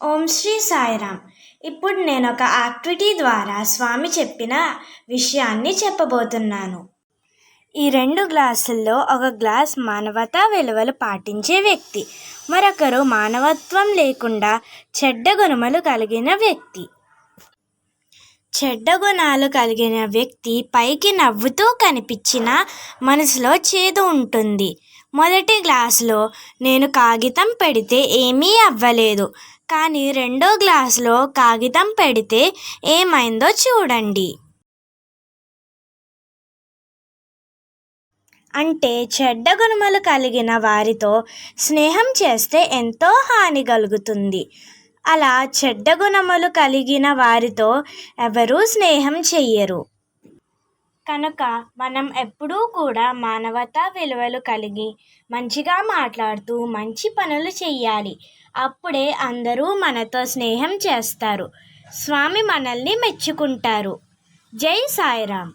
ఓం శ్రీ సాయిరామ్. ఇప్పుడు నేను ఒక యాక్టివిటీ ద్వారా స్వామి చెప్పిన విషయాన్ని చెప్పబోతున్నాను. ఈ రెండు గ్లాసుల్లో ఒక గ్లాస్ మానవతా విలువలు పాటించే వ్యక్తి మరొకరు మానవత్వం లేకుండా చెడ్డ గుణములు కలిగిన వ్యక్తి. చెడ్డ గుణాలు కలిగిన వ్యక్తి పైకి నవ్వుతూ కనిపించిన మనసులో చేదు ఉంటుంది. మొదటి గ్లాసులో నేను కాగితం పెడితే ఏమీ అవ్వలేదు. కానీ రెండో గ్లాసులో కాగితం పెడితే ఏమైందో చూడండి. అంటే చెడ్డ గుణములు కలిగిన వారితో స్నేహం చేస్తే ఎంతో హాని కలుగుతుంది. అలా చెడ్డ గుణములు కలిగిన వారితో ఎవరూ స్నేహం చెయ్యరు. కనుక మనం ఎప్పుడూ కూడా మానవతా విలువలు కలిగి మంచిగా మాట్లాడుతూ మంచి పనులు చెయ్యాలి. అప్పుడే అందరూ మనతో స్నేహం చేస్తారు. స్వామి మనల్ని మెచ్చుకుంటారు. జై సాయిరామ్.